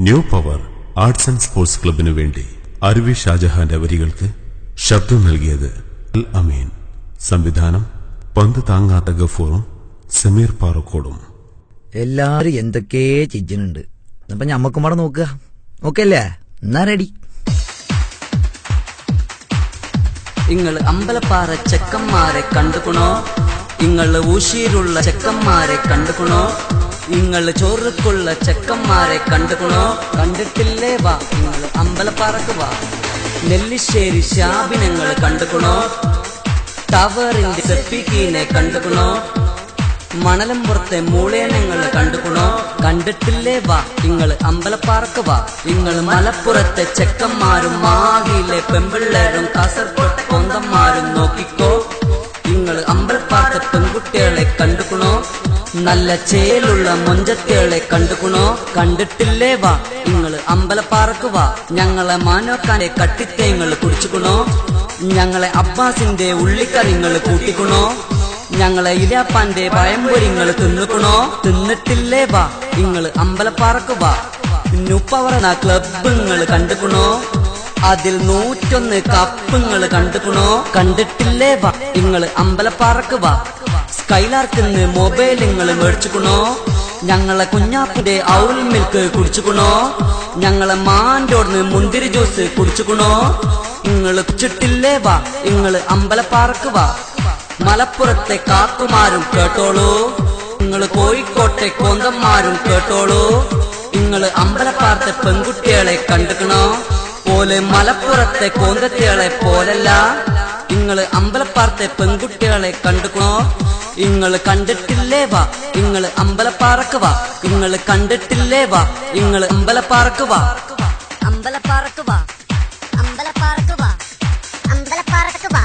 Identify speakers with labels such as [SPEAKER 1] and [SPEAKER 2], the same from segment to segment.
[SPEAKER 1] New power arts and sports ക്ലബിനു വേണ്ടി അരുവി ഷാജഹാന്റെ വരികൾക്ക് ശബ്ദം നൽകിയത് അൽ അമീൻ. സംവിധാനം പന്ത് താങ്ങാത്ത ഗഫൂറും സമീർ പാറക്കോടും.
[SPEAKER 2] എല്ലാരും എന്തൊക്കെ ചിജനുണ്ട് അപ്പൊ ഞമ്മക്കും കൂടെ നോക്കുക. നോക്കല്ലേ എന്നാ റെഡി
[SPEAKER 3] നിങ്ങൾ അമ്പലപ്പാറ ചെക്കന്മാരെ കണ്ടുക്കണോ? നിങ്ങൾ ഊശിയിലുള്ള ചെക്കന്മാരെ കണ്ടുക്കണോ? ഇങ്ങൾ ചോറുക്കുള്ള ചെക്കന്മാരെ കണ്ടുക്കണോ? കണ്ടിട്ടില്ലേ വാ നിങ്ങൾ അമ്പലപ്പാറക്ക് വാ. നെല്ലിശ്ശേരി ശാപിനങ്ങൾ കണ്ടുക്കണോ? ടവറിന്റെ സെപ്പിക്കീനെ കണ്ടുക്കണോ? മണലമ്പുറത്തെ മൂളേനങ്ങൾ കണ്ടുക്കണോ? കണ്ടിട്ടില്ലേ വാ നിങ്ങൾ അമ്പലപ്പാറക്ക് വാ. നിങ്ങൾ മലപ്പുറത്തെ ചെക്കന്മാരും മാഹിയിലെ പെമ്പിള്ളേരും കാസർകോട്ടെ കൊന്തന്മാരും നോക്കിക്കോ. നിങ്ങൾ അമ്പലപ്പാറത്തെ പെൺകുട്ടികളെ കണ്ടുക്കണോ നല്ല ചേലുള്ള മുഞ്ചത്തേളെ കണ്ടുക്കണോ കണ്ടിട്ടില്ലേ വാ. നിങ്ങൾ അമ്പലപ്പാറക്ക് വാ. ഞങ്ങളെ മാനോക്കാനെ കട്ടിത്തേങ്ങൾ കുടിച്ചുക്കണോ ഞങ്ങളെ അബ്ബാസിന്റെ ഉള്ളിക്കറിങ്ങൾ കൂട്ടിക്കണോ ഞങ്ങളെ ഇലാപ്പാന്റെ പഴംപൊരിങ്ങൾ തിന്നുക്കണോ തിന്നിട്ടില്ലേ വാ. നിങ്ങൾ അമ്പലപ്പാറക്ക് വാ. നുപ്പവറ ക്ലബുങ്ങൾ കണ്ടുക്കണോ അതിൽ നൂറ്റൊന്ന് കപ്പുങ്ങൾ കണ്ടുക്കണോ കണ്ടിട്ടില്ലേ വാ. നിങ്ങൾ അമ്പലപ്പാറക്ക് വാ. സ്കൈലാർക്കിന്ന് മൊബൈൽ നിങ്ങൾ മേടിച്ചുക്കണോ? ഞങ്ങളെ കുഞ്ഞാപ്പിന്റെ ഔൽ മിൽക്ക് കുടിച്ചുക്കണോ? ഞങ്ങളെ മാന്റോടുന്ന് മുന്തിരി ജ്യൂസ് കുടിച്ചുക്കണോ? നിങ്ങൾ ചുട്ടില്ലേ വാ നിങ്ങൾ അമ്പലപ്പാറക്ക് വാ. മലപ്പുറത്തെ കാക്കുമാരും കേട്ടോളൂ. നിങ്ങൾ കോഴിക്കോട്ടെ കോന്തന്മാരും കേട്ടോളൂ. നിങ്ങൾ അമ്പലപ്പാറത്തെ പെൺകുട്ടികളെ കണ്ടുക്കണോ? പോലെ മലപ്പുറത്തെ കോന്തത്തികളെ പോലല്ല. നിങ്ങൾ അമ്പലപ്പാറത്തെ പെൺകുട്ടികളെ കണ്ടുക്കണോ? ഇങ്ങൾ കണ്ടിട്ടില്ലേ വാ ഇങ്ങൾ അമ്പലപ്പാറക്ക് വാ ഇങ്ങൾ കണ്ടിട്ടില്ലേ വാ ഇങ്ങൾ അമ്പലപ്പാറക്ക് വാ
[SPEAKER 4] അമ്പലപ്പാറക്ക് വാ അമ്പലപ്പാറക്ക് വാ അമ്പലപ്പാറക്ക് വാ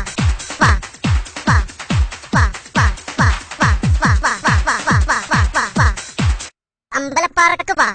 [SPEAKER 4] അമ്പലപ്പാറക്ക് വാ